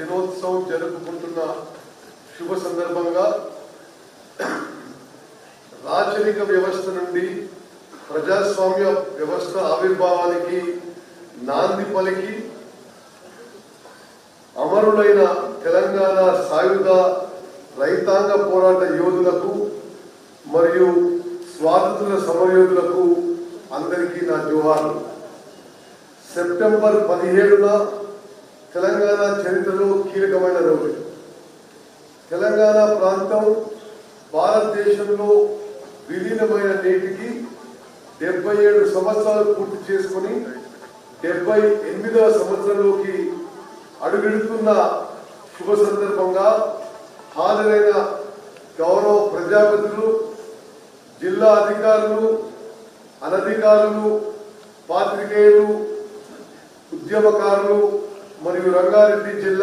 దినోత్సవం జరుపుకుంటున్న శుభ సందర్భంగా రాచరిక వ్యవస్థ నుండి ప్రజాస్వామ్య వ్యవస్థ ఆవిర్భావానికి నాంది పలికి అమరులైన తెలంగాణ సాయుధ రైతాంగ పోరాట యోధులకు మరియు స్వాతంత్ర సమరయోధులకు అందరికీ నా జోహార్లు. సెప్టెంబర్ పదిహేడున తెలంగాణ చరిత్రలో కీలకమైన రోజు. తెలంగాణ ప్రాంతం భారతదేశంలో విలీనమైన నేటికి డెబ్బై ఏడు సంవత్సరాలు పూర్తి చేసుకొని డెబ్బై ఎనిమిదవ సంవత్సరంలోకి అడుగెడుతున్న శుభ సందర్భంగా హాజరైన గౌరవ ప్రజాపతులు జిల్లా అధికారులు అనధికారులు పాత్రికేయులు ఉద్యమకారులు మరియు రంగారెడ్డి జిల్లా